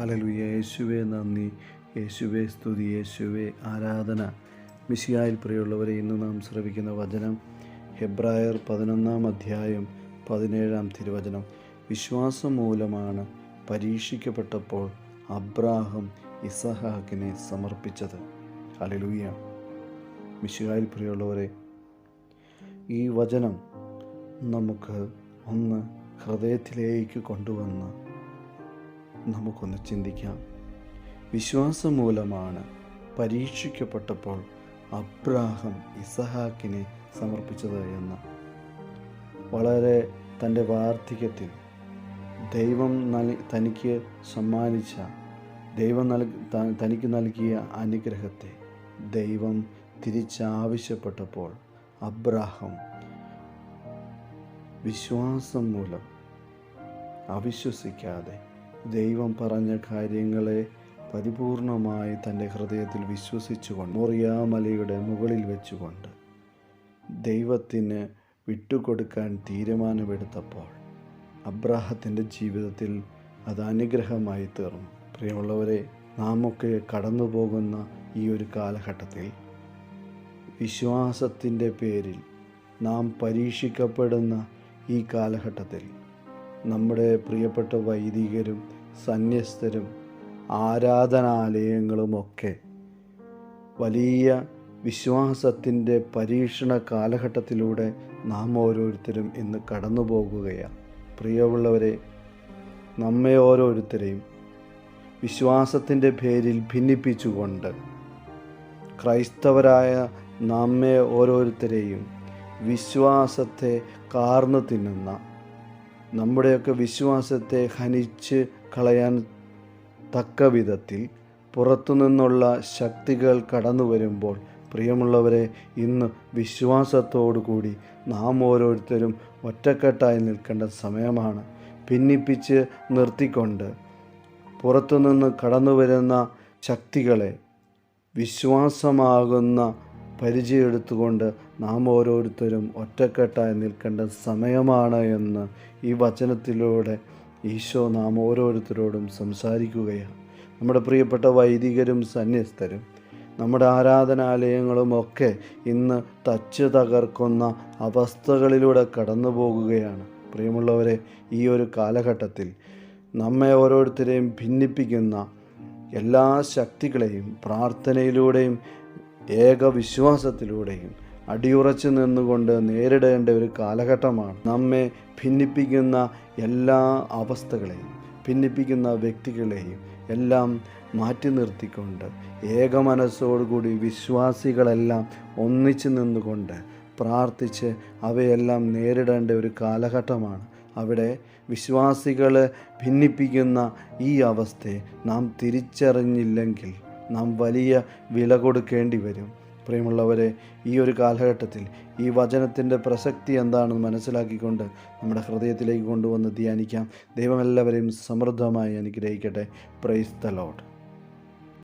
ഹലലുയ യേശുവെ നന്ദി. യേശുവെ സ്തുതി. യേശുവെ ആരാധന. മിശിയായിൽ പ്രിയമുള്ളവരെ ഇന്ന് നാം ശ്രവിക്കുന്ന വചനം ഹെബ്രായർ പതിനൊന്നാം അധ്യായം പതിനേഴാം തിരുവചനം. വിശ്വാസം മൂലമാണ് പരീക്ഷിക്കപ്പെട്ടപ്പോൾ അബ്രാഹം ഇസഹാക്കിനെ സമർപ്പിച്ചത്. ഹലലുയ മിശിയായിൽ പ്രിയമുള്ളവരെ ഈ വചനം നമുക്ക് ഒന്ന് ഹൃദയത്തിലേക്ക് കൊണ്ടുവന്ന് നമുക്കൊന്ന് ചിന്തിക്കാം. വിശ്വാസം മൂലമാണ് പരീക്ഷിക്കപ്പെട്ടപ്പോൾ അബ്രാഹം ഇസഹാക്കിനെ സമർപ്പിച്ചത് എന്ന്. വളരെ തന്റെ വാർദ്ധക്യത്തിൽ ദൈവം നൽ തനിക്ക് സമ്മാനിച്ച ദൈവം നൽ തനിക്ക് നൽകിയ അനുഗ്രഹത്തെ ദൈവം തിരിച്ചാവശ്യപ്പെട്ടപ്പോൾ അബ്രാഹം വിശ്വാസം മൂലം അവിശ്വസിക്കാതെ ദൈവം പറഞ്ഞ കാര്യങ്ങളെ പരിപൂർണമായി തന്റെ ഹൃദയത്തിൽ വിശ്വസിച്ചുകൊണ്ട് മുറിയാമലയുടെ മുകളിൽ വെച്ചുകൊണ്ട് ദൈവത്തിന് വിട്ടുകൊടുക്കാൻ തീരുമാനമെടുത്തപ്പോൾ അബ്രാഹത്തിന്റെ ജീവിതത്തിൽ അത് അനുഗ്രഹമായി തീർന്നു. പ്രിയമുള്ളവരെ നാമൊക്കെ കടന്നു പോകുന്ന ഈ ഒരു കാലഘട്ടത്തിൽ വിശ്വാസത്തിന്റെ പേരിൽ നാം പരീക്ഷിക്കപ്പെടുന്ന ഈ കാലഘട്ടത്തിൽ നമ്മുടെ പ്രിയപ്പെട്ട വൈദികരും സന്യസ്തരും ആരാധനാലയങ്ങളുമൊക്കെ. വലിയ വിശ്വാസത്തിന്റെ പരീക്ഷണ കാലഘട്ടത്തിലൂടെ നാം ഓരോരുത്തരും ഇന്ന് കടന്നു പോകുകയാണ് പ്രിയമുള്ളവരെ നമ്മെ ഓരോരുത്തരെയും വിശ്വാസത്തിന്റെ പേരിൽ ഭിന്നിപ്പിച്ചുകൊണ്ട് ക്രൈസ്തവരായ നമ്മെ ഓരോരുത്തരെയും വിശ്വാസത്തെ കാർന്നു തിന്നുന്ന നമ്മുടെയൊക്കെ വിശ്വാസത്തെ ഹനിച്ച് കളയാൻ തക്ക വിധത്തിൽ പുറത്തുനിന്നുള്ള ശക്തികൾ കടന്നു വരുമ്പോൾ പ്രിയമുള്ളവരെ ഇന്ന് വിശ്വാസത്തോടു കൂടി നാം ഓരോരുത്തരും ഒറ്റക്കെട്ടായി നിൽക്കേണ്ട സമയമാണ്. ഭിന്നിപ്പിച്ച് നിർത്തിക്കൊണ്ട് പുറത്തുനിന്ന് കടന്നു വരുന്ന ശക്തികളെ വിശ്വാസമാകുന്ന പരിചയമെടുത്തുകൊണ്ട് നാം ഓരോരുത്തരും ഒറ്റക്കെട്ടായി നിൽക്കേണ്ട സമയമാണ് എന്ന് ഈ വചനത്തിലൂടെ ഈശോ നാം ഓരോരുത്തരോടും സംസാരിക്കുകയാണ്. നമ്മുടെ പ്രിയപ്പെട്ട വൈദികരും സന്യസ്തരും നമ്മുടെ ആരാധനാലയങ്ങളും ഒക്കെ ഇന്ന് തച്ച് തകർക്കുന്ന അവസ്ഥകളിലൂടെ കടന്നു പോകുകയാണ്. പ്രിയമുള്ളവരെ ഈ ഒരു കാലഘട്ടത്തിൽ നമ്മെ ഓരോരുത്തരെയും ഭിന്നിപ്പിക്കുന്ന എല്ലാ ശക്തികളെയും പ്രാർത്ഥനയിലൂടെയും ഏകവിശ്വാസത്തിലൂടെയും അടിയുറച്ചു നിന്നുകൊണ്ട് നേരിടേണ്ട ഒരു കാലഘട്ടമാണ്. നമ്മെ ഭിന്നിപ്പിക്കുന്ന എല്ലാ അവസ്ഥകളെയും ഭിന്നിപ്പിക്കുന്ന വ്യക്തികളെയും എല്ലാം മാറ്റി നിർത്തിക്കൊണ്ട് ഏക മനസ്സോടുകൂടി വിശ്വാസികളെല്ലാം ഒന്നിച്ചു നിന്നുകൊണ്ട് പ്രാർത്ഥിച്ച് അവയെല്ലാം നേരിടേണ്ട ഒരു കാലഘട്ടമാണ്. അവിടെ വിശ്വാസികളെ ഭിന്നിപ്പിക്കുന്ന ഈ അവസ്ഥയെ നാം തിരിച്ചറിഞ്ഞില്ലെങ്കിൽ നാം വലിയ വില കൊടുക്കേണ്ടി വരും. പ്രിയമുള്ളവരെ ഈ ഒരു കാലഘട്ടത്തിൽ ഈ വചനത്തിന്റെ പ്രസക്തി എന്താണെന്ന് മനസ്സിലാക്കിക്കൊണ്ട് നമ്മുടെ ഹൃദയത്തിലേക്ക് കൊണ്ടുവന്ന് ധ്യാനിക്കാം. ദൈവം എല്ലാവരെയും സമൃദ്ധമായി അനുഗ്രഹിക്കട്ടെ. Praise the load